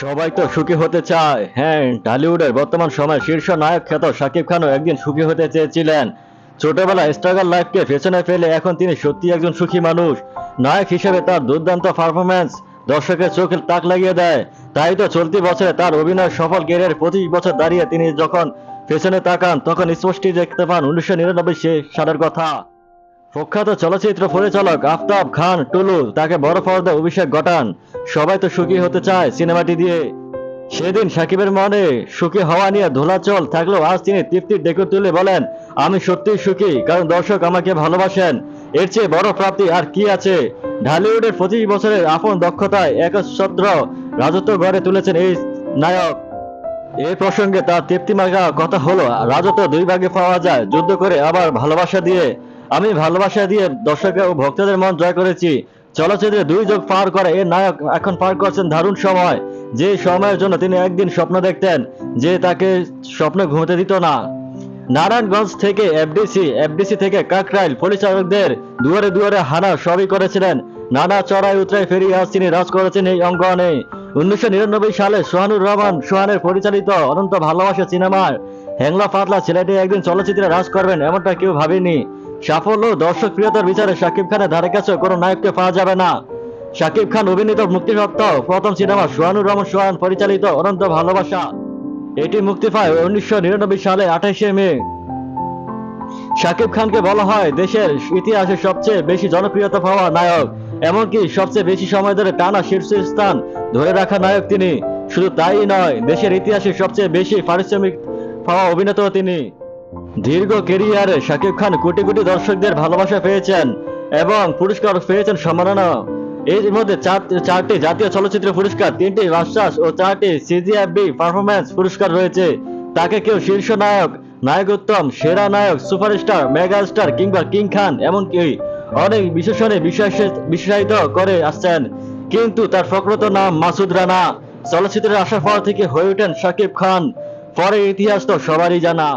সবাই তো সুখী হতে চায়। হ্যাঁ ঢালিউডের বর্তমান সময় শীর্ষ নায়ক খ্যাত শাকিব খানও একদিন সুখী হতে চেয়েছিলেন। ছোটবেলায় স্ট্রাগল লাইফকে পেছনে ফেলে এখন তিনি সত্যি একজন সুখী মানুষ। নায়ক হিসেবে তার দুর্দান্ত পারফরমেন্স দর্শকের চোখে তাক লাগিয়ে দেয়। তাই তো চলতি বছরে তার অভিনয় সফল ক্যারিয়ার পঁচিশ বছর দাঁড়িয়ে তিনি যখন পেছনে তাকান, তখন স্পষ্টই দেখতে পান উনিশশো নিরানব্বই সালের কথা। প্রখ্যাত চলচ্চিত্র পরিচালক আফতাব খান টুলু তাকে বড় পর্দায় অভিষেক ঘটান। সবাই তো সুখী হতে চায় সিনেমাটি দিয়ে। সেদিন সাকিবের মনে সুখী হওয়া নিয়ে ধোলাচল থাকলেও আজ তিনি তৃপ্তির ডেকে তুলে বলেন, আমি সত্যিই সুখী, কারণ দর্শক আমাকে ভালোবাসেন। এর চেয়ে বড় প্রাপ্তি আর কি আছে? ঢালিউডের পঁচিশ বছরের আপন দক্ষতায় একচ্ছত্র রাজত্ব গড়ে তুলেছেন এই নায়ক। এই প্রসঙ্গে তার তৃপ্তি মাগা কথা হলো, রাজত্ব দুই ভাগে পাওয়া যায়, যুদ্ধ করে আবার ভালোবাসা দিয়ে। আমি ভালোবাসা দিয়ে দর্শকের ও ভক্তদের মন জয় করেছি। চলচ্চিত্রে দুই যুগ পার করে এই নায়ক এখন পার করছেন দারুণ সময়। যে সময়ের জন্য তিনি একদিন স্বপ্ন দেখতেন, যে তাকে স্বপ্ন ঘুমোতে দিত না। নারায়ণগঞ্জ থেকে এফডিসি এফডিসি থেকে কাকরাইল পরিচালকদের দুয়ারে দুয়ারে হানা সবই করেছিলেন। নানা চড়াই উতরাই ফেরিয়ে আজ তিনি রাজ করেছেন এই অঙ্গনে। উনিশশো নিরানব্বই সালে সোহানুর রহমান সোহানের পরিচালিত অনন্ত ভালোবাসা সিনেমার হ্যাংলা পাতলা ছেলেটি একদিন চলচ্চিত্রে রাজ করবেন, এমনটা কেউ ভাবেনি। সাফল্য, দর্শক প্রিয়তার বিচারে শাকিব খানের ধারে কাছে কোনো নায়ককে পাওয়া যাবে না। শাকিব খান অভিনীত মুক্তিসত্ত্ব প্রথম সিনেমা সোহানুর রহমান সোহান পরিচালিত অনন্ত ভালোবাসা। এটি মুক্তি পায় উনিশশো নিরানব্বই সালে আঠাইশে মে। শাকিব খানকে বলা হয় দেশের ইতিহাসে সবচেয়ে বেশি জনপ্রিয়তা পাওয়া নায়ক, এমনকি সবচেয়ে বেশি সময় ধরে টানা শীর্ষস্থান ধরে রাখা নায়ক তিনি। শুধু তাই নয়, দেশের ইতিহাসে সবচেয়ে বেশি পারিশ্রমিক পাওয়া অভিনেতা তিনি। দীর্ঘ কেরিয়ারে শাকিব খান কোটি কোটি দর্শকদের ভালোবাসা পেয়েছেন এবং পুরস্কার পেয়েছেন সম্মাননা। এর মধ্যে চারটি জাতীয় চলচ্চিত্র পুরস্কার, তিনটি রাজশাস ও চারটি সিজিএফবি পারফরম্যান্স পুরস্কার রয়েছে। তাকে কেউ শীর্ষ নায়ক, নায়কোত্তম, সেরা নায়ক, সুপারস্টার মেগা স্টার কিংবা কিং খান এমনকি অনেক বিশেষণে বিশেষ- বিশেষায়িত করে আসছেন। কিন্তু তার প্রকৃত নাম মাসুদ রানা। চলচ্চিত্রে আসার পর থেকে হয়ে ওঠেন শাকিব খান। পরে ইতিহাস তো সবারই জানা।